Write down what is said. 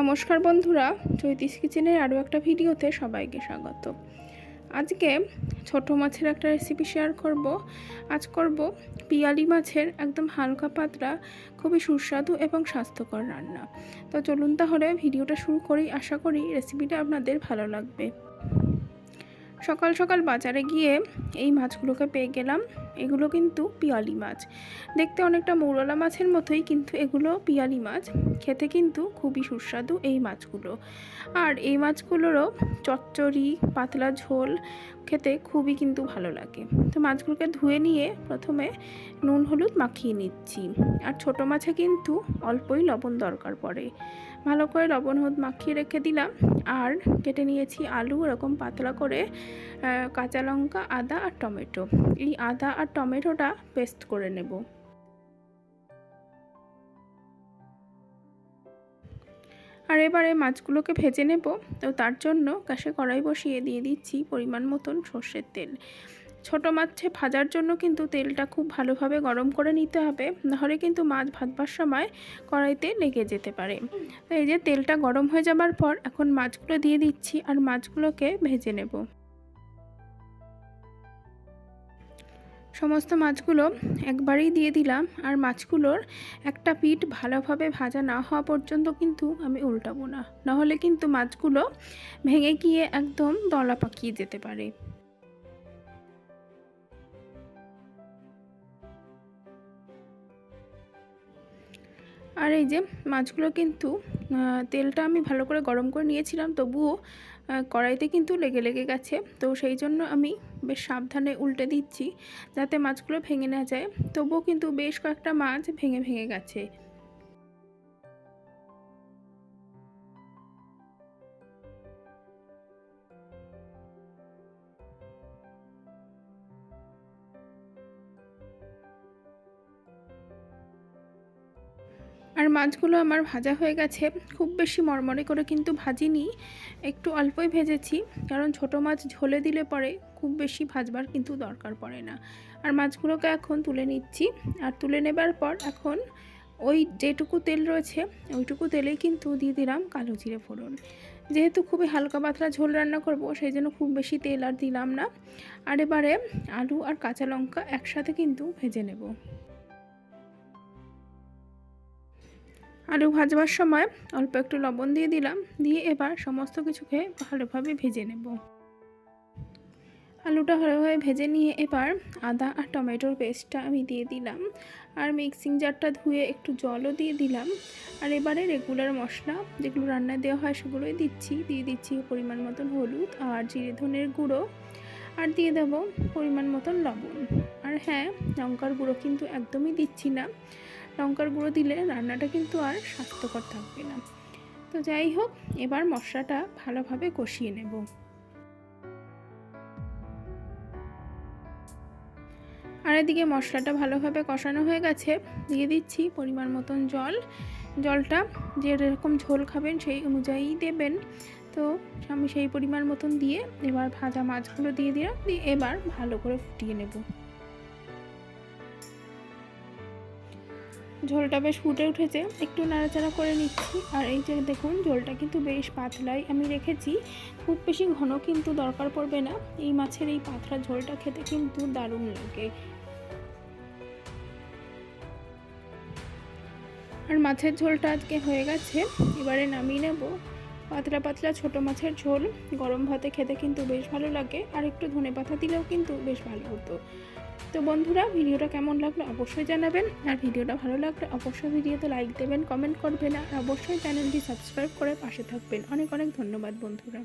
নমস্কার বন্ধুরা চৈতিস কিচেনের আরও একটা ভিডিওতে সবাইকে স্বাগত। আজকে ছোট মাছের একটা রেসিপি শেয়ার করব। আজ করব পিয়ালি মাছের একদম হালকা পাতরা খুবই সুস্বাদু এবং স্বাস্থ্যকর রান্না। তো চলুন তাহলে ভিডিওটা শুরু করি। আশা করি রেসিপিটা আপনাদের ভালো লাগবে। সকাল সকাল বাজারে গিয়ে এই মাছগুলোকে পেয়ে গেলাম। এগুলো কিন্তু পিয়ালি মাছ। দেখতে অনেকটা মৌরলা মাছের মতোই, কিন্তু এগুলো পিয়ালি মাছ। খেতে কিন্তু খুবই সুস্বাদু এই মাছগুলো। আর এই মাছগুলোরও চচ্চড়ি, পাতলা ঝোল খেতে খুবই কিন্তু ভালো লাগে। তো মাছগুলোকে ধুয়ে নিয়ে প্রথমে নুন, হলুদ মাখিয়ে নিচ্ছি। আর ছোট মাছে কিন্তু অল্পই লবণ দরকার পড়ে। ভালো করে লবণ, হলুদ মাখিয়ে রেখে দিলাম। আর কেটে নিয়েছি আলু, এরকম পাতলা করে কাঁচা লঙ্কা, আদা আর টমেটো। এই আদা আর টমেটোটা পেস্ট করে নেব। আর এবারে মাছগুলোকে ভেজে নেব। তো তার জন্য গ্যাসে কড়াই বসিয়ে দিয়ে দিচ্ছি পরিমাণ মতন সর্ষের তেল। ছোটো মাছে ভাজার জন্য কিন্তু তেলটা খুব ভালোভাবে গরম করে নিতে হবে। নাহলে কিন্তু মাছ ভাজবার সময় কড়াইতে লেগে যেতে পারে। তো এই যে তেলটা গরম হয়ে যাবার পর এখন মাছগুলো দিয়ে দিচ্ছি আর মাছগুলোকে ভেজে নেব। সমস্ত মাছগুলো একবারেই দিয়ে দিলাম আর মাছগুলোর একটা পিঠ ভালোভাবে ভাজা না হওয়া পর্যন্ত কিন্তু আমি উল্টাবো না। নাহলে কিন্তু মাছগুলো ভেঙে গিয়ে একদম দলা পাকিয়ে যেতে পারে। আর এই যে মাছগুলো কিন্তু তেলটা আমি ভালো করে গরম করে নিয়েছিলাম, তবুও কড়াইতে কিন্তু লেগে লেগে গেছে। তো সেই জন্য আমি বেশ সাবধানে উল্টে দিচ্ছি যাতে মাছগুলো ভেঙে না যায়। তবুও কিন্তু বেশ কয়েকটা মাছ ভেঙে ভেঙে গেছে। আর মাছগুলো আমার ভাজা হয়ে গেছে। খুব বেশি মরমরে করে কিন্তু ভাজিনি, একটু অল্পই ভেজেছি, কারণ ছোট মাছ ঝোলে দিলে পরে খুব বেশি ভাজবার কিন্তু দরকার পড়ে না। আর মাছগুলোকে এখন তুলে নিচ্ছি, আর তুলে নেবার পর এখন ওই যেটুকু তেল রয়েছে, ওইটুকু তেলেই কিন্তু দিয়ে দিলাম কালো জিরে ফোড়ন। যেহেতু খুবই হালকা পাতলা ঝোল রান্না করব, সেই জন্য খুব বেশি তেল আর দিলাম না। আর এবারে আলু আর কাঁচা লঙ্কা একসাথে কিন্তু ভেজে নেব। আলু ভাজবার সময় অল্প একটু লবণ দিয়ে দিলাম, দিয়ে এবার সমস্ত কিছুকে ভালোভাবে ভেজে নেব। আলুটা ভালোভাবে ভেজে নিয়ে এবার আদা আর টমেটোর পেস্টটা আমি দিয়ে দিলাম, আর মিক্সিং জারটা ধুয়ে একটু জলও দিয়ে দিলাম, আর এবারে রেগুলার মশলা যেগুলো রান্নায় দেওয়া হয় সেগুলোই দিচ্ছি, দিয়ে দিচ্ছি পরিমাণ মতন হলুদ আর জিরে ধনের গুঁড়ো, আর দিয়ে দেবো পরিমাণ মতন লবণ। আর হ্যাঁ লঙ্কার গুঁড়ো কিন্তু একদমই দিচ্ছি না লঙ্কার গুঁড়ো দিলে রান্নাটা কিন্তু আর স্বাস্থ্যকর থাকবে না। তো যাই হোক, এবার মশলাটা ভালোভাবে কষিয়ে নেব। আর এদিকে মশলাটা ভালোভাবে কষানো হয়ে গেছে। দিয়ে দিচ্ছি পরিমাণ মতন জল। জলটা যেরকম ঝোল খাবেন সেই অনুযায়ী দেবেন। তো আমি সেই পরিমাণ মতন দিয়ে এবার ভাজা মাছগুলো দিয়ে দিলাম। দিয়ে এবার ভালো করে ফুটিয়ে নেব। ঝোলটা বেশ ফুটে উঠেছে। একটু নাড়াচাড়া করে নিচ্ছি। আর এই যে দেখুন, ঝোলটা কিন্তু বেশ পাতলাই। আমি রেখেছি, খুব বেশি ঘন কিন্তু দরকার পড়বে না। এই মাছের এই পাতলা ঝোলটা খেতে কিন্তু দারুণ লাগে। আর মাছের ঝোলটা আজকে হয়ে গেছে। এবারে নামিয়ে নেব। পাতলা পাতলা ছোট মাছের ঝোল। গরম ভাতে খেতে কিন্তু বেশ ভালো লাগে। আর একটু ধনে পাতা দিলেও কিন্তু বেশ ভালো হতো। তো বন্ধুরা, ভিডিওটা কেমন লাগল অবশ্যই জানাবেন। আর ভিডিওটা ভালো লাগলে অবশ্যই ভিডিওতে লাইক দেবেন কমেন্ট করবেন, আর অবশ্যই চ্যানেলটি সাবস্ক্রাইব করে পাশে থাকবেন। অনেক অনেক ধন্যবাদ বন্ধুরা।